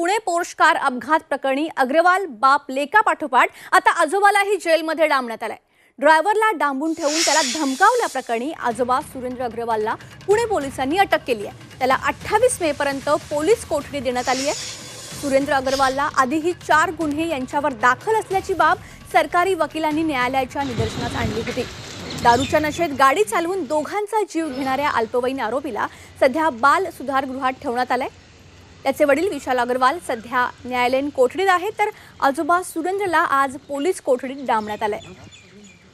Pune Porsche car अपघात प्रकरणी अग्रवाल बाप लेका पाठोपाठ आता आजोबालाही जेलमध्ये डांबण्यात आलाय. ड्रायव्हरला डांबून ठेवून त्याला धमकावल्याप्रकरणी आजोबा सुरेंद्र अग्रवालला पुणे पोलिसांनी अटक केली आहे. त्याला अठ्ठावीस मे पर्यंत पोलीस कोठडी देण्यात आली आहे. सुरेंद्र अग्रवालला आधीही चार गुन्हे यांच्यावर दाखल असल्याची बाब सरकारी वकिलांनी न्यायालयाच्या निदर्शनात आणली होती. दारूच्या नशेत गाडी चालवून दोघांचा जीव घेणाऱ्या अल्पवयीन आरोपीला सध्या बाल सुधारगृहात ठेवण्यात आलंय. त्याचे वडील विशाल अग्रवाल सध्या न्यायालयीन कोठडीत आहेत. तर आजोबा सुरेंद्रला आज पोलीस कोठडीत डांबण्यात आलंय.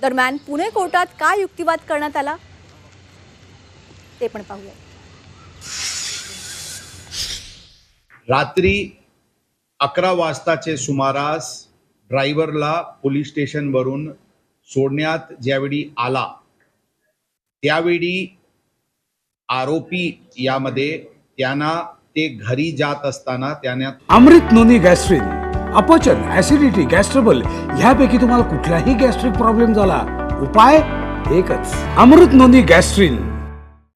दरम्यान पुणे कोर्टात काय युक्तिवाद करण्यात आला? ते पण पाहूया. रात्री अकरा वाजताचे सुमारास ड्रायव्हरला पोलीस स्टेशनवरून सोडण्यात ज्यावेळी आला त्यावेळी आरोपी यामध्ये त्यांना ते घरी जात असताना त्यांना अमृत नोनी गॅस्ट्रिन अपचन ऍसिडिटी गॅस्ट्रबल ह्यापैकी तुम्हाला कुठलाही गॅस्ट्रिक प्रॉब्लेम झाला. उपाय एकच. Amrut noni gastrin.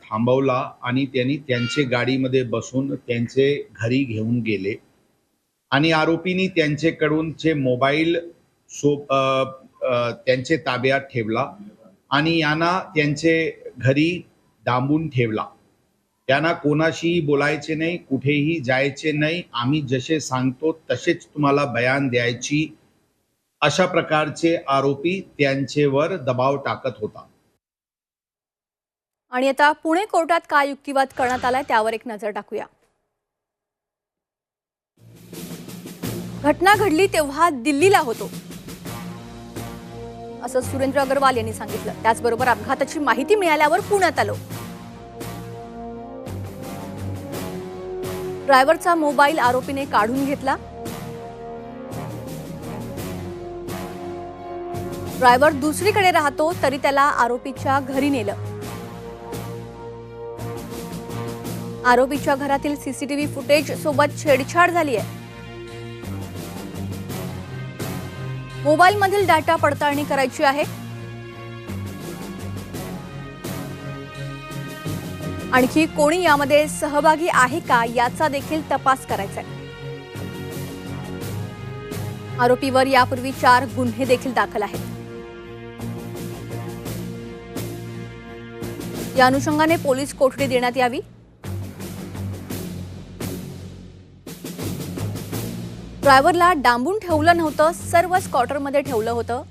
थांबवला आणि त्यांनी त्यांचे गाडीमध्ये बसून त्यांचे घरी घेऊन गेले. आणि आरोपींनी त्यांच्याकडून जे मोबाईल सो त्यांचे ताब्यात ठेवला आणि यांना त्यांचे घरी डांबून ठेवला. त्यांना कोणाशीही बोलायचे नाही कुठेही जायचे नाही. आम्ही जसे सांगतो तसेच तुम्हाला बयान द्यायची. अशा प्रकारचे आरोपी त्यांचेवर दबाव टाकत होता. आणि आता पुणे कोर्टात काय युक्तिवाद करण्यात आलाय त्यावर एक नजर टाकूया. घटना घडली तेव्हा दिल्लीला होतो. असं सुरेंद्र अग्रवाल यांनी सांगितलं. त्याचबरोबर अपघाताची माहिती मिळाल्यावर पुण्यात आलो. ड्रायव्हरचा मोबाईल आरोपीने काढून घेतला. ड्रायव्हर दुसरीकडे राहतो तरी त्याला आरोपीच्या घरी नेलं. आरोपीच्या घरातील सीसीटीव्ही फुटेज सोबत छेडछाड झाली आहे. मोबाईलमधील डाटा पडताळणी करायची आहे. आणखी कोणी यामध्ये सहभागी आहे का याचा देखील तपास करायचा आहे आरोपीवर यापूर्वी चार गुन्हे देखील दाखल आहेत. या अनुषंगाने पोलीस कोठडी देण्यात यावी? ड्रायव्हरला डांबून ठेवलं नव्हतं सर्व स्कॉटरमध्ये ठेवलं होतं.